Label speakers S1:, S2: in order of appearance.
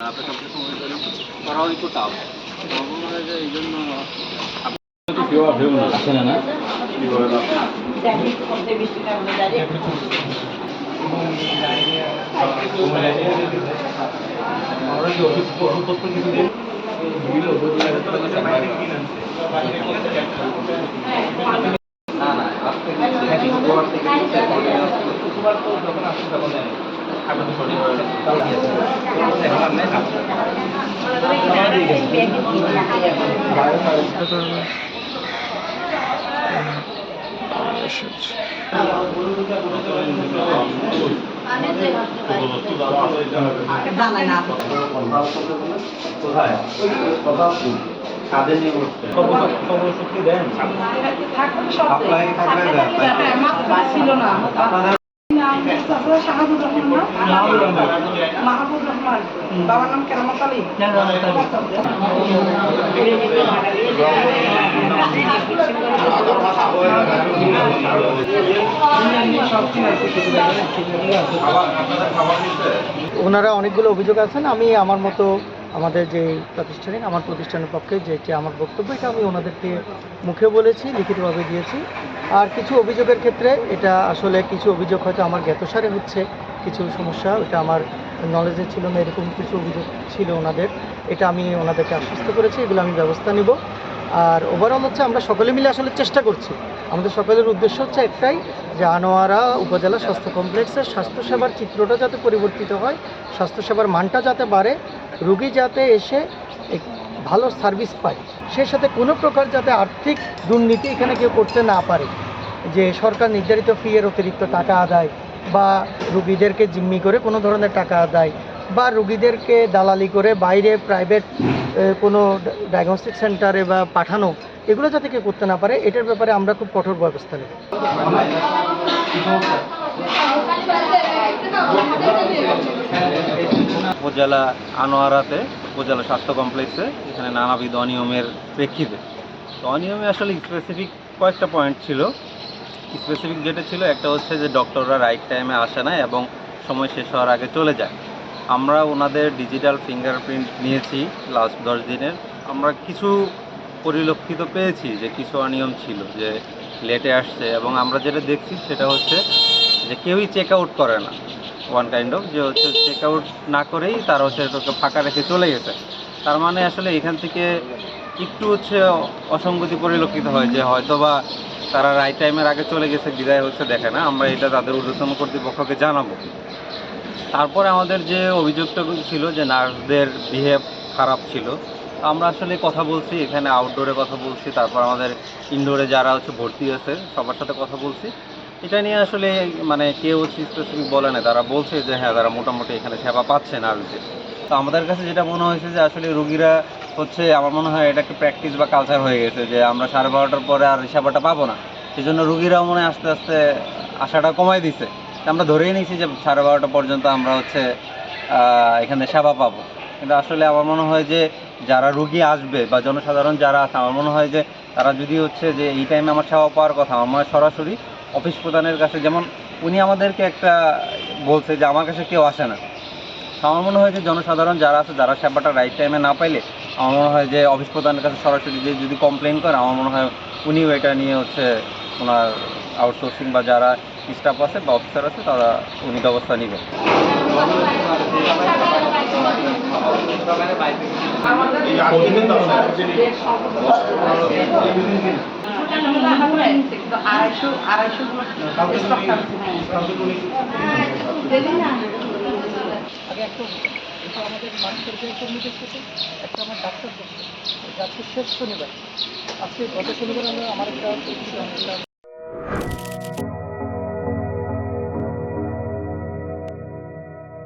S1: আপনার সবচেয়ে মনে করি করাও একটু টাফ আমার মনে হয় যে এই জন্য
S2: আসে না না
S1: না না আজকে শুক্রবার থেকে কাজে নিয়ে বসছে সাপ্লাই থাকলে
S3: ছিল না। শাহাবুর রহমান মাহবুব রহমান। বাবার নাম কেরামত আলী।
S4: ওনারা অনেকগুলো অভিযোগ আছেন আমি আমার মতো আমাদের যে প্রাতিষ্ঠানিক আমার প্রতিষ্ঠানের পক্ষে যেটি আমার বক্তব্য, এটা আমি ওনাদেরকে মুখে বলেছি, লিখিতভাবে দিয়েছি। আর কিছু অভিযোগের ক্ষেত্রে এটা আসলে কিছু অভিযোগ হয়তো আমার জ্ঞাতসারে হচ্ছে, কিছু সমস্যা ওটা আমার নলেজে ছিল না, এরকম কিছু অভিযোগ ছিল ওনাদের। এটা আমি ওনাদেরকে আশ্বস্ত করেছি, এগুলো আমি ব্যবস্থা নিব। আর ওভারঅল হচ্ছে আমরা সকলে মিলে আসলে চেষ্টা করছি। আমাদের সকলের উদ্দেশ্য হচ্ছে একটাই, যে আনোয়ারা উপজেলা স্বাস্থ্য কমপ্লেক্সের স্বাস্থ্যসেবার চিত্রটা যাতে পরিবর্তিত হয়, স্বাস্থ্যসেবার মানটা যাতে বাড়ে রুগী যাতে এসে ভালো সার্ভিস পায় সেই সাথে কোনো প্রকার যাতে আর্থিক দুর্নীতি এখানে কেউ করতে না পারে যে সরকার নির্ধারিত ফি এর অতিরিক্ত টাকা আদায় বা রুগীদেরকে জিম্মি করে কোনো ধরনের টাকা আদায় বা রুগীদেরকে দালালি করে বাইরে প্রাইভেট কোনো ডায়াগনস্টিক সেন্টারে বা পাঠানো এগুলো যাতে কেউ করতে না পারে এটার ব্যাপারে আমরা খুব কঠোর ব্যবস্থা নেব
S1: উপজেলা আনোয়ারাতে, উপজেলা স্বাস্থ্য কমপ্লেক্সে, এখানে নানাবিধ অনিয়মের প্রেক্ষিতে। তো অনিয়মে আসলে স্পেসিফিক কয়েকটা পয়েন্ট ছিল। স্পেসিফিক যেটা ছিল, একটা হচ্ছে যে ডক্টররা রাইট টাইমে আসে না এবং সময় শেষ হওয়ার আগে চলে যায়। আমরা ওনাদের ডিজিটাল ফিঙ্গারপ্রিন্ট নিয়েছি লাস্ট দশ দিনের। আমরা কিছু পরিলক্ষিত পেয়েছি যে কিছু অনিয়ম ছিল, যে লেটে আসছে এবং আমরা যেটা দেখছি সেটা হচ্ছে যে কেউই চেক আউট করে না। ওয়ান কাইন্ড অফ যে হচ্ছে চেক আউট না করেই তারা হচ্ছে ফাঁকা রেখে চলে গেছে তার মানে আসলে এখান থেকে একটু হচ্ছে অসঙ্গতি পরিলক্ষিত হয় যে হয়তো বা তারা রাইট টাইমের আগে চলে গেছে, বিদায় হচ্ছে, দেখে না, আমরা এটা তাদের ঊর্ধ্বতন কর্তৃপক্ষকে জানাব। তারপরে আমাদের যে অভিযোগটা ছিল যে নার্সদের বিহেভ খারাপ ছিল আমরা আসলে কথা বলছি, এখানে আউটডোরে কথা বলছি, তারপর আমাদের ইনডোরে যারা হচ্ছে ভর্তি আছে সবার সাথে কথা বলছি। এটা নিয়ে আসলে মানে কেউ স্পেসিফিক বলে না। তারা বলছে যে হ্যাঁ তারা মোটামুটি এখানে সেবা পাচ্ছে নার্সদের তো আমাদের কাছে যেটা মনে হয়েছে যে, আসলে রুগীরা হচ্ছে, আমার মনে হয় এটা একটা প্র্যাকটিস বা কালচার হয়ে গেছে যে, আমরা সাড়ে বারোটার পরে আর সেবাটা পাবো না। সেই জন্য রুগীরাও মনে আস্তে আস্তে আশাটা কমাই দিছে। আমরা ধরেই নিয়েছি যে, সাড়ে বারোটা পর্যন্ত আমরা হচ্ছে এখানে সেবা পাবো। কিন্তু আসলে আমার মনে হয় যে, যারা রুগী আসবে বা জনসাধারণ যারা আছে, আমার মনে হয় যে, তারা যদি হচ্ছে যে, এই টাইমে আমার সেবা পাওয়ার কথা, আমার মনে হয় সরাসরি অফিস প্রধানের কাছে, যেমন উনি আমাদেরকে একটা বলছে যে আমার কাছে কেউ আসে না। আমার মনে হয় যে জনসাধারণ যারা আছে, যারা সেবাটা রাইট টাইমে না পাইলে, আমার মনে হয় যে অফিস প্রধানের কাছে সরাসরি যে যদি কমপ্লেন করে, আমার মনে হয় উনিও এটা নিয়ে হচ্ছে ওনার আউটসোর্সিং বা যারা স্টাফ আছে বা অফিসার আছে, তারা উনি ব্যবস্থা নেবেন
S3: আড়াইশো আড়াইশো।
S4: আগে একটা এটা আমাদের মানুষের যে একটা আমার ডাক্তার দেখছে শেষ শনিবার আজকে গত শনিবার আমরা আমার একটা